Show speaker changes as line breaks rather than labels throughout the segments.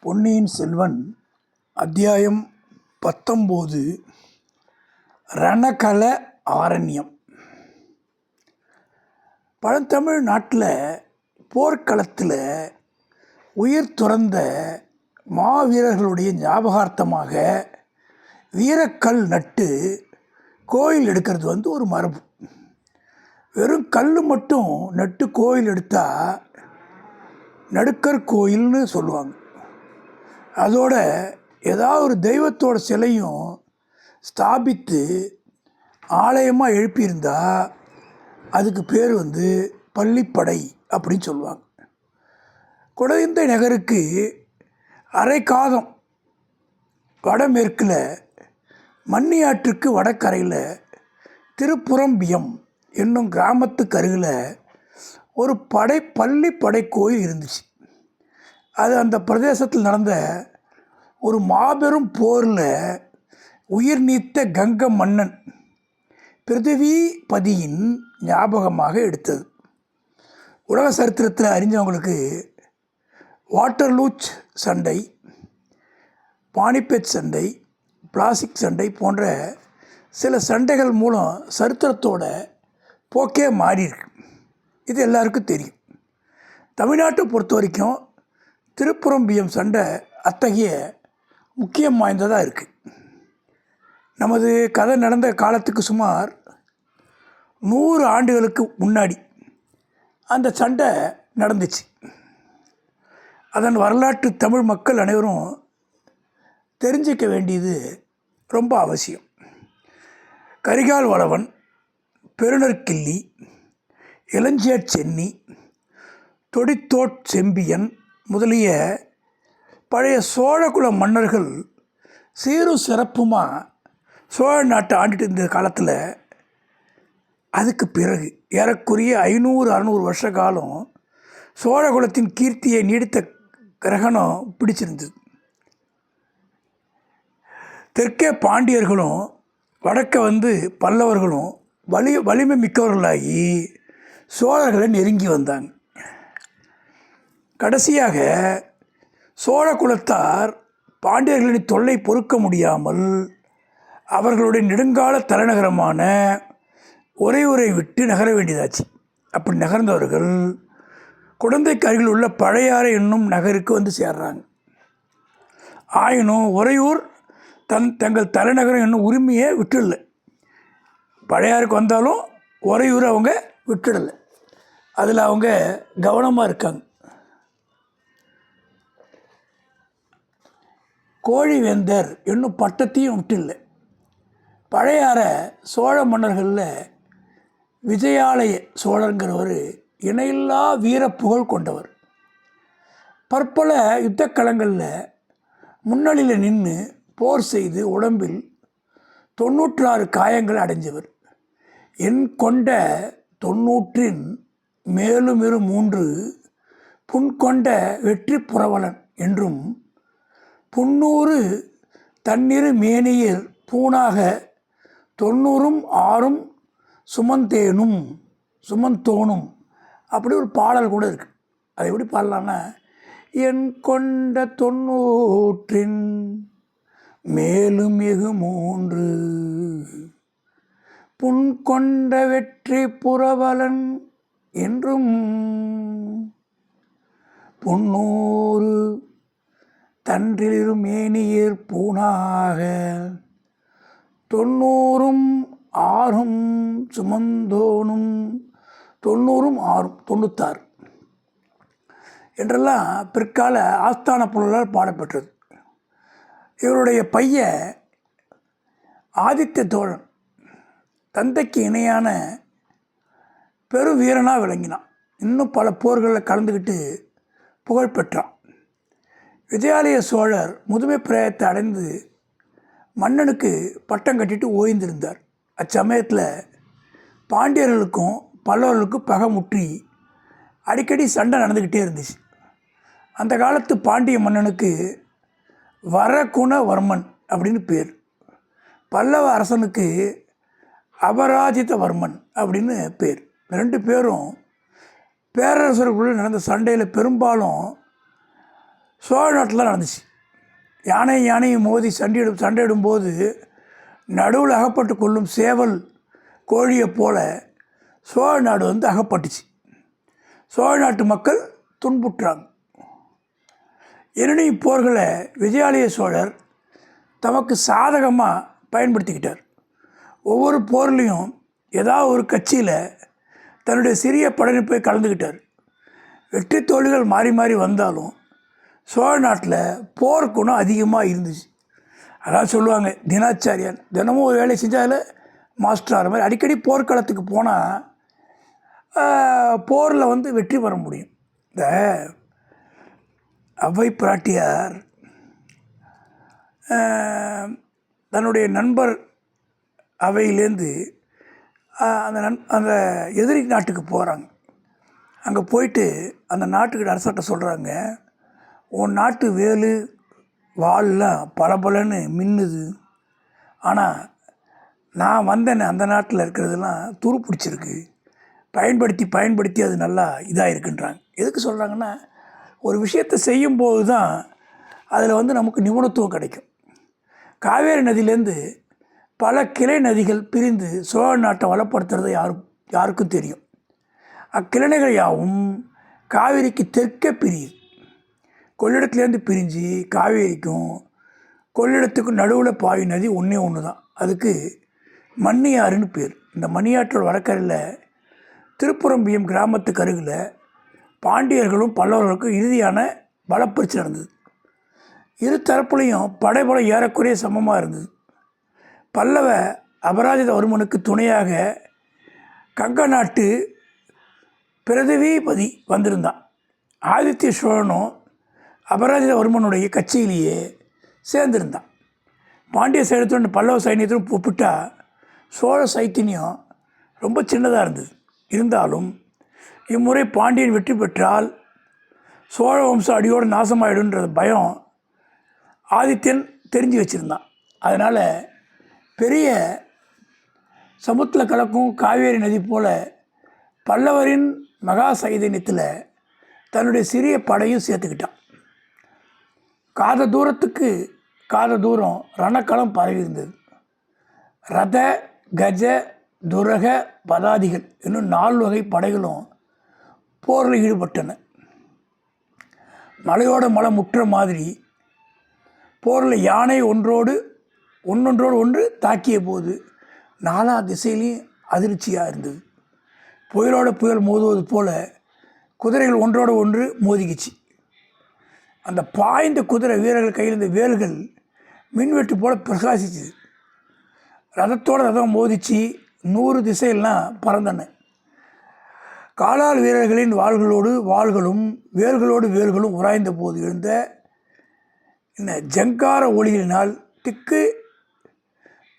பொன்னியின் செல்வன் அத்தியாயம் பத்தொம்போது ரணகல ஆரண்யம். பழந்தமிழ் நாட்டில் போர்க்களத்தில் உயிர் துறந்த மாவீரர்களுடைய ஞாபகார்த்தமாக வீரக்கல் நட்டு கோயில் எடுக்கிறது வந்து ஒரு மரபு. வெறும் கல் மட்டும் நட்டு கோயில் எடுத்தால் நடுக்கர் கோயில்னு சொல்லுவாங்க. அதோட ஏதாவது ஒரு தெய்வத்தோட சிலையும் ஸ்தாபித்து ஆலயமாக எழுப்பியிருந்தா அதுக்கு பேர் வந்து பள்ளிப்படை அப்படின்னு சொல்லுவாங்க. குடந்தை நகருக்கு அரைக்காதம் வடமேற்கில் மன்னியாற்றுக்கு வடக்கரையில் திருப்புறம்பியம் என்னும் கிராமத்துக்கு அருகில் ஒரு படை பள்ளி படை கோயில் இருந்துச்சு. அது அந்த பிரதேசத்தில் நடந்த ஒரு மாபெரும் போரில் உயிர் நீத்த கங்க மன்னன் பிருத்திவிபதியின் ஞாபகமாக எடுத்தது. உலக சரித்திரத்தில் அறிஞ்சவங்களுக்கு வாட்டர்லூச் சண்டை பானிபெட் சண்டை பிளாஸ்டிக் சண்டை போன்ற சில சண்டைகள் மூலம் சரித்திரத்தோட போக்கே மாறியிருக்கு. இது எல்லாருக்கும் தெரியும். தமிழ்நாட்டை பொறுத்த வரைக்கும் திருப்புறம்பியம் சண்டை அத்தகைய முக்கியம் வாய்ந்ததாக இருக்குது நமது கதை நடந்த காலத்துக்கு சுமார் நூறு ஆண்டுகளுக்கு முன்னாடி அந்த சண்டை நடந்துச்சு. அதன் வரலாற்று தமிழ் மக்கள் அனைவரும் தெரிஞ்சிக்க வேண்டியது ரொம்ப அவசியம். கரிகால் வளவன் பெருநற்கிள்ளி இளஞ்சியர் சென்னி தொடித்தோட் செம்பியன் முதலிய பழைய சோழகுல மன்னர்கள் சீரும் சிறப்புமாக சோழ நாட்டை ஆண்டுட்டு இருந்த காலத்தில் அதுக்கு பிறகு ஏறக்குறைய ஐநூறு அறநூறு வருஷ காலம் சோழகுலத்தின் கீர்த்தியை நீடித்த கிரகணம் பிடிச்சிருந்தது. தெற்கே பாண்டியர்களும் வடக்க வந்து பல்லவர்களும் வலி வலிமை மிக்கவர்களாகி சோழர்களை நெருங்கி வந்தாங்க. கடைசியாக சோழ குலத்தார் பாண்டியர்களின் தொல்லை பொறுக்க முடியாமல் அவர்களுடைய நெடுங்கால தலைநகரமான உறையூரை விட்டு நகர வேண்டியதாச்சு. அப்படி நகர்ந்தவர்கள் குழந்தைக்கு அருகில் உள்ள பழையாறை என்னும் நகருக்கு வந்து சேர்றாங்க. ஆயினும் உறையூர் தன் தங்கள் தலைநகரம் என்னும் உரிமையை விட்டுடலை. பழையாருக்கு வந்தாலும் உறையூர் அவங்க விட்டுடலை. அதில் அவங்க கவனமாக இருக்காங்க. கோழிவேந்தர் என்னும் பட்டத்தையும் விட்டில்லை. பழையாற சோழ மன்னர்களில் விஜயாலய சோழருங்கிறவர் இணையில்லா வீரப்புகழ் புகழ் கொண்டவர். பற்பல யுத்தக்களங்களில் முன்னணியில் நின்று போர் செய்து உடம்பில் தொண்ணூற்றாறு காயங்கள் அடைஞ்சவர். என் கொண்ட தொன்னூற்றின் மேலும் இரு மூன்று புண்கொண்ட வெற்றி புரவலன் என்றும் புன்னூறு தன்னிரு மேனியில் பூணாக தொண்ணூறும் ஆறும் சுமந்தேனும் சுமந்தோனும் அப்படி ஒரு பாடல் கூட இருக்குது அது எப்படி பாடலான்னா என் கொண்ட தொண்ணூற்றின் மேலும் மிகு மூன்று புன் கொண்ட வெற்றி புரவலன் என்றும் புன்னூறு தன்றிலிரும் மேனியர் பூணாக. தொண்ணூறும் ஆறும் சுமந்தோனும் தொண்ணூறும் ஆறும் தொண்ணூத்தாறு. என்றெல்லாம் பிற்கால ஆஸ்தான புலலால் பாடப்பெற்றது. இவருடைய பையன் ஆதித்ய தோழன் தந்தைக்கு இணையான பெரு வீரனாக விளங்கினான். இன்னும் பல போர்களில் கலந்துக்கிட்டு புகழ் பெற்றான். விஜயாலய சோழர் முதுமை பிரயத்தை அடைந்து மன்னனுக்கு பட்டம் கட்டிட்டு ஓய்ந்திருந்தார். அச்சமயத்தில் பாண்டியர்களுக்கும் பல்லவர்களுக்கும் பகை முற்றி அடிக்கடி சண்டை நடந்துக்கிட்டே இருந்துச்சு. அந்த காலத்து பாண்டிய மன்னனுக்கு வரகுணவர்மன் அப்படின்னு பேர். பல்லவ அரசனுக்கு அபராஜிதவர்மன் அப்படின்னு பேர். ரெண்டு பேரும் பேரரசர்களுக்குள்ள நடந்த சண்டையில் பெரும்பாலும் சோழ நாட்டில் தான் நடந்துச்சு. யானை யானையும் மோதி சண்டையிடும் சண்டையிடும்போது நடுவில் அகப்பட்டு கொள்ளும் சேவல் கோழியைப் போல சோழ நாடு வந்து அகப்பட்டுச்சு. சோழ நாட்டு மக்கள் துன்புற்றாங்க. எனினும் போர்களை விஜயாலய சோழர் தமக்கு சாதகமாக பயன்படுத்திக்கிட்டார். ஒவ்வொரு போர்லேயும் ஏதாவது ஒரு கட்சியில் தன்னுடைய சிறிய படையை போய் கலந்துக்கிட்டார். வெற்றி தோல்விகள் மாறி மாறி வந்தாலும் சோழ நாட்டில் போர் குணம் அதிகமாக இருந்துச்சு. அதான் சொல்லுவாங்க தினாச்சாரியான். தினமும் ஒரு வேலை செஞ்சால் மாஸ்டர் ஆகிற மாதிரி. அடிக்கடி போர்க்களத்துக்கு போனால் போரில் வந்து வெற்றி பெற முடியும். இந்த அவை பிராட்டியார் தன்னுடைய நண்பர் அவையிலேருந்து அந்த நன் அந்த எதிரி நாட்டுக்கு போகிறாங்க அங்கே போயிட்டு அந்த நாட்டுக்கு அரசர்கிட்ட சொல்கிறாங்க உன் நாட்டு வேலு வால்லாம் பளபளன்னு மின்னுது. ஆனால் நான் வந்தேனே அந்த நாட்டில் இருக்கிறதெல்லாம் துரு பிடிச்சிருக்கு. பயன்படுத்தி பயன்படுத்தி அது நல்லா இதாக இருக்குன்றாங்க எதுக்கு சொல்கிறாங்கன்னா ஒரு விஷயத்தை செய்யும்போது தான் அதில் வந்து நமக்கு நிபுணத்துவம் கிடைக்கும். காவேரி நதியிலேருந்து பல கிளை நதிகள் பிரிந்து சோழ நாட்டை வளப்படுத்துறது யாரும் யாருக்கும் தெரியும். அக்கிளைகள் யாவும் காவேரிக்கு தெற்கே பிரியுது. கொள்ளிடத்துலேருந்து பிரிஞ்சு காவேரிக்கும் கொள்ளிடத்துக்கும் நடுவில் பாய் நதி ஒன்றே ஒன்று தான் அதுக்கு மண்ணியாறுன்னு பேர். இந்த மணியாற்றல் வடக்கரையில் திருப்புறம்பியம் கிராமத்துக்கு அருகில் பாண்டியர்களும் பல்லவர்களுக்கும் இறுதியான பலப்பரிச்சு நடந்தது. இரு தரப்புலையும் படைபலம் ஏறக்குறைய சமமாக இருந்தது. பல்லவ அபராஜிதவர்மனுக்கு துணையாக கங்க நாட்டு பிரதிவிபதி வந்திருந்தான். ஆதித்ய சோழனும் அபராஜிதவர்மனுடைய கட்சியிலேயே சேர்ந்திருந்தான். பாண்டிய சைன்யத்துடன் பல்லவ சைன்யத்தையும் ஒப்பிட்டா சோழ சைத்தியம் ரொம்ப சின்னதாக இருந்தது. இருந்தாலும் இம்முறை பாண்டியன் வெற்றி பெற்றால் சோழ வம்சம் அடியோடு நாசமாயிடுன்ற பயம் ஆதித்யன் தெரிஞ்சு வச்சுருந்தான். அதனால் பெரிய சமுத்திர கலக்கும் காவேரி நதி போல பல்லவரின் மகா சைதன்யத்தில் தன்னுடைய சிறிய படையும் சேர்த்துக்கிட்டான். காத தூரத்துக்கு காத தூரம் ரணக்களம் பரவி இருந்தது ரத கஜ துரக பதாதிகள் இன்னும் நாலு வகை படைகளும் போரில் ஈடுபட்டன. மலையோட மலை முற்ற மாதிரி போரில் யானை ஒன்றோடு ஒன்றொன்றோடு ஒன்று தாக்கிய போது நாலா திசையிலையும் அதிர்ச்சியாக இருந்தது. புயலோட புயல் மோதுவது போல் குதிரைகள் ஒன்றோடு ஒன்று மோதிக்கிச்சு. அந்த பாய்ந்த குதிரை வீரர்கள் கையில் இருந்த வேல்கள் மின்வெட்டு போல் பிரகாசிச்சுது. ரதத்தோட ரதம் மோதிச்சு நூறு திசையெல்லாம் பறந்தன. காலால் வீரர்களின் வாள்களோடு வாள்களும் வேல்களோடு வேல்களும் உராய்ந்த போது எழுந்த இந்த ஜங்கார ஒளியினால் திக்கு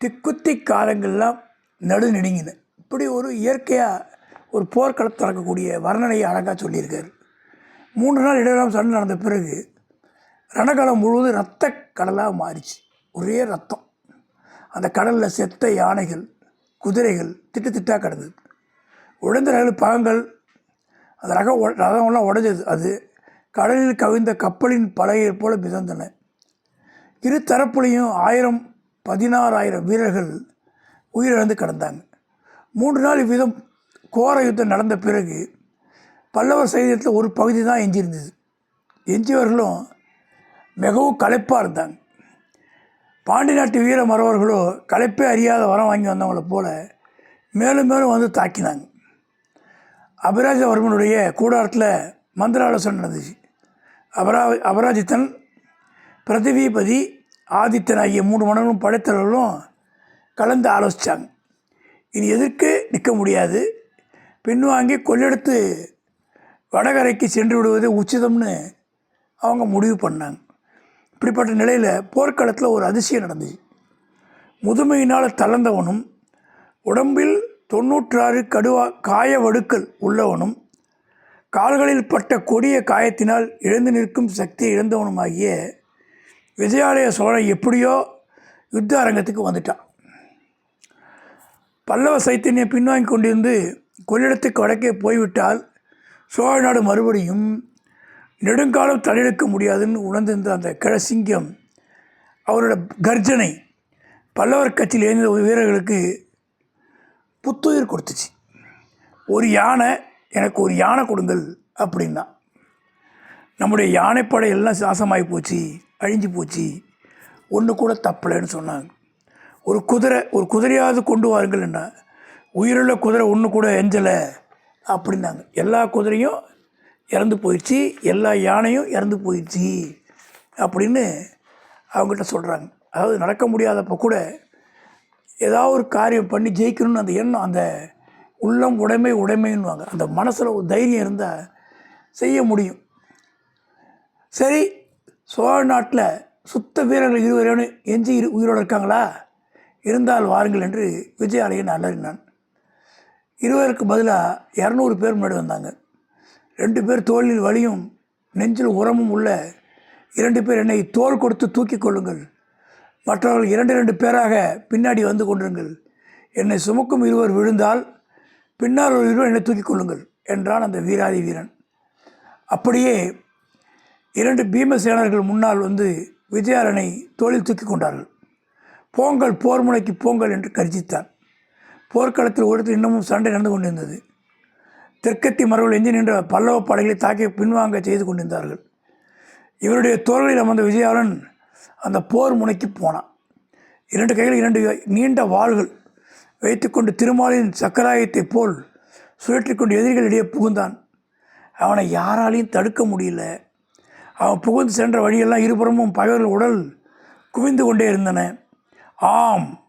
திக்குத்தி காலங்கள்லாம் நடுநடுங்கின இப்படி ஒரு இயற்கையாக ஒரு போர்க்களம் திறக்கக்கூடிய வர்ணனையை அழகாக சொல்லியிருக்காரு. மூன்று நாள் இடையிலாம் சண்டை நடந்த பிறகு ரணகலம் முழுவதும் ரத்த கடலாக மாறிச்சு. ஒரே ரத்தம் அந்த கடலில் செத்த யானைகள் குதிரைகள் திட்டு திட்டாக கிடந்தது. உடைந்த ரக பாகங்கள் அந்த ரக உ- ரதமெல்லாம் உடைஞ்சது. அது கடலில் கவிழ்ந்த கப்பலின் பலகை போல மிதந்தன. இரு தரப்புலையும் ஆயிரம் பதினாறாயிரம் வீரர்கள் உயிரிழந்து கிடந்தாங்க. மூன்று நாள் இவ்விதம் கோர யுத்தம் நடந்த பிறகு பல்லவர் சைதத்தில் ஒரு பகுதி தான் எஞ்சியிருந்தது. எஞ்சியவர்களும் மிகவும் களைப்பாக இருந்தாங்க. பாண்டி நாட்டு வீர மறவர்களோ களைப்பே அறியாத வரம் வாங்கி வந்தவங்கள போல மேலும் மேலும் வந்து தாக்கினாங்க. அபராஜவர்மனுடைய கூடாரத்தில் மந்திர ஆலோசனை நடந்துச்சு. அபரா அபராஜித்தன் பிரதிவிபதி ஆதித்தன் ஆகிய மூணு மன்னர்களும் படைத்தலைவர்களும் கலந்து ஆலோசித்தாங்க இனி எதிர்க்கு நிற்க முடியாது. பின்வாங்கி கொள்ளெடுத்து வடகரைக்கு சென்று விடுவது உச்சிதம்னு அவங்க முடிவு பண்ணாங்க. இப்படிப்பட்ட நிலையில் போர்க்களத்தில் ஒரு அதிசயம் நடந்துச்சு. முதுமையினால் தளர்ந்தவனும் உடம்பில் தொண்ணூற்றாறு கடுவா காய வடுக்கள் உள்ளவனும் கால்களில் பட்ட கொடிய காயத்தினால் இழந்து நிற்கும் சக்தி இழந்தவனுமாகிய விஜயாலய சோழன் எப்படியோ யுத்த அரங்கத்துக்கு வந்துட்டான். பல்லவ சைத்தன்யம் பின்வாங்கி கொண்டிருந்து கொள்ளிடத்துக்கு வடக்கே போய்விட்டால் சோழ நாடு மறுபடியும் நெடுங்காலம் தலையெடுக்க முடியாதுன்னு உணர்ந்திருந்த அந்த கிழசிங்கம் அவரோட கர்ஜனை பல்லவர் கட்சியில் இருந்த வீரர்களுக்கு புத்துயிர் கொடுத்துச்சு. ஒரு யானை எனக்கு ஒரு யானை கொடுங்கள் அப்படின்னா. நம்முடைய யானைப்படை எல்லாம் சாசமாகி போச்சு அழிஞ்சு போச்சு. ஒன்று கூட தப்பலைன்னு சொன்னாங்க. ஒரு குதிரை ஒரு குதிரையாவது கொண்டு வாருங்கள் என்ன? உயிருள்ள குதிரை ஒன்று கூட எஞ்சலை. அப்படின்னாங்க. எல்லா குதிரையும் இறந்து போயிடுச்சு. எல்லா யானையும் இறந்து போயிடுச்சு அப்படின்னு அவங்ககிட்ட சொல்கிறாங்க அதாவது நடக்க முடியாதப்போ கூட ஏதாவது ஒரு காரியம் பண்ணி ஜெயிக்கணும்னு அந்த எண்ணம் அந்த உள்ளம் உடைமை உடைமைன்னுவாங்க. அந்த மனசில் ஒரு தைரியம் இருந்தால் செய்ய முடியும். சரி சோழ நாட்டில் சுத்த வீரர்கள் இருவரேனும் எஞ்சி இரு உயிரோடு இருக்காங்களா? இருந்தால் வாருங்கள் என்று விஜயாலயன் அலறினான். இருவருக்கு பதிலாக இரநூறு பேர் முன்னாடி வந்தாங்க. ரெண்டு பேர் தோளில் வலியும் நெஞ்சில் உரமும் உள்ள இரண்டு பேர் என்னை தோல் கொடுத்து தூக்கி கொள்ளுங்கள். மற்றவர்கள் இரண்டு இரண்டு பேராக பின்னாடி வந்து கொண்டிருங்கள். என்னை சுமக்கும் இருவர் விழுந்தால் பின்னால் ஒரு இருவர் என்னை தூக்கி கொள்ளுங்கள் என்றான் அந்த வீராதி வீரன். அப்படியே இரண்டு பீமசேனர்கள் முன்னால் வந்து விஜயாரனை தோளில் தூக்கி கொண்டார்கள். போங்கள் போர் முனைக்கு போங்கள் என்று கர்ஜித்தான். போர்க்களத்தில் ஒருத்தர் இன்னமும் சண்டை நடந்து கொண்டிருந்தது. தெற்கத்தி மரபுகள் எஞ்சி நின்ற பல்லவ படைகளை தாக்கி பின்வாங்க செய்து கொண்டிருந்தார்கள். இவருடைய தோள்களில் அமர்ந்த விஜயாளன் அந்த போர் முனைக்கு போனான். இரண்டு கைகள் இரண்டு நீண்ட வாள்கள் வைத்துக்கொண்டு திருமாலின் சக்கராயத்தைப் போல் சுழற்றி கொண்டு எதிரிகளிடையே புகுந்தான். அவனை யாராலையும் தடுக்க முடியல. அவன் புகுந்து சென்ற வழியெல்லாம் இருபுறமும் பகைவர்கள் உடல் குவிந்து கொண்டே இருந்தன. ஆம்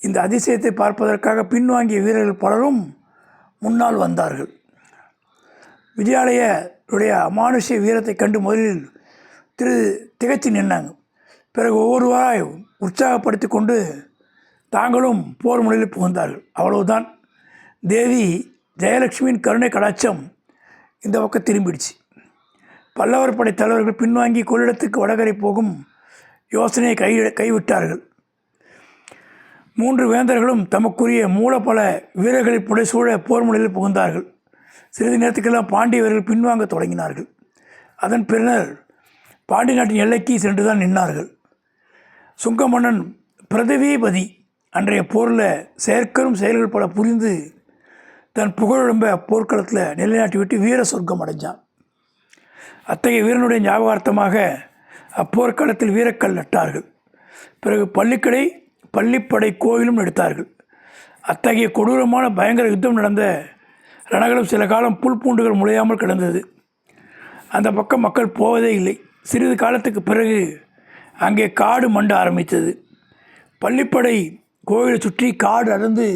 இந்த அதிசயத்தை பார்ப்பதற்காக பின்வாங்கிய வீரர்கள் பலரும் முன்னால் வந்தார்கள். விஜயாலயருடைய அமானுஷ்ய வீரத்தை கண்டு முதலில் திரு திகச்சு நின்னாங்க. பிறகு ஒவ்வொருவராய் உற்சாகப்படுத்தி கொண்டு தாங்களும் போர் முனையில் புகுந்தார்கள். அவ்வளவுதான். தேவி ஜெயலட்சுமியின் கருணை கடாட்சம் இந்த பக்கம் திரும்பிடுச்சு. பல்லவர் படை தலைவர்கள் பின்வாங்கி கொள்ளிடத்துக்கு வடகரை போகும் யோசனையை கை கைவிட்டார்கள். மூன்று வேந்தர்களும் தமக்குரிய மூலப்பல வீரர்களை புடைசூழ போர் முறையில் புகுந்தார்கள். சிறிது நேரத்துக்கெல்லாம் பாண்டியவர்கள் பின்வாங்க தொடங்கினார்கள். அதன் பின்னர் பாண்டி நாட்டின் எல்லைக்கு சென்று தான் நின்றார்கள் சுங்க மன்னன் பிரதவீபதி அன்றைய போரில் செயற்கரும் செயல்கள் பல புரிந்து தன் புகழும்ப போர்க்களத்தில் நிலைநாட்டி விட்டு வீர சொர்க்கம் அடைஞ்சான். அத்தகைய வீரனுடைய ஞாபகார்த்தமாக அப்போர்க்களத்தில் வீரக்கல் நட்டார்கள். பிறகு பள்ளிக்கடை பள்ளிப்படை கோயிலும் எடுத்தார்கள். அத்தகைய கொடூரமான பயங்கர யுத்தம் நடந்த ரணகலம் சில காலம் புல் பூண்டுகள் முளையாமல் கிடந்தது. அந்த பக்கம் மக்கள் போவதே இல்லை. சிறிது காலத்துக்கு பிறகு அங்கே காடு மண்ட ஆரம்பித்தது. பள்ளிப்படை கோயிலை சுற்றி காடு அடர்ந்து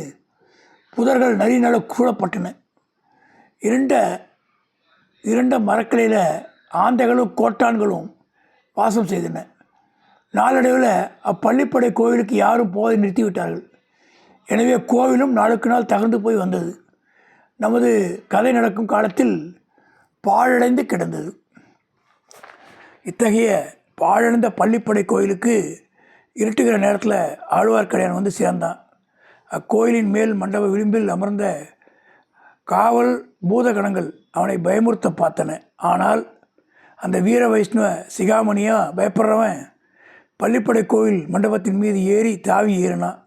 புதர்கள் நரிநல கூடப்பட்டன இருண்ட இருண்ட மரக்கிளையில் ஆந்தைகளும் கோட்டான்களும் வாசம் செய்தன. நாளடைவில் அப்பள்ளிப்படை கோவிலுக்கு யாரும் போதை நிறுத்திவிட்டார்கள். எனவே கோவிலும் நாளுக்கு நாள் தகர்ந்து போய் வந்தது. நமது கதை நடக்கும் காலத்தில் பாழடைந்து கிடந்தது. இத்தகைய பாழடைந்த பள்ளிப்படை கோயிலுக்கு இருட்டுகிற நேரத்தில் ஆழ்வார்க்கடியான் வந்து சேர்ந்தான். அக்கோயிலின் மேல் மண்டப விளிம்பில் அமர்ந்த காவல் பூதகணங்கள் அவனை பயமுறுத்த பார்த்தன. ஆனால் அந்த வீர வைஷ்ணவ சிகாமணியாக பயப்படுறவன் பள்ளிப்படை கோவில் மண்டபத்தின் மீது ஏறி தாவி ஏறினான்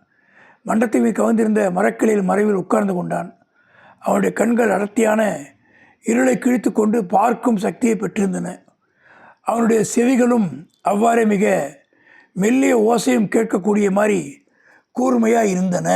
மண்டத்தை மீது கவர்ந்திருந்த மரக்கிளையில் மறைவில் உட்கார்ந்து கொண்டான். அவனுடைய கண்கள் அடர்த்தியான இருளை கிழித்து கொண்டு பார்க்கும் சக்தியை பெற்றிருந்தன. அவனுடைய செவிகளும் அவ்வாறே மிக மெல்லிய ஓசையும் கேட்கக்கூடிய மாதிரி கூர்மையாக இருந்தன.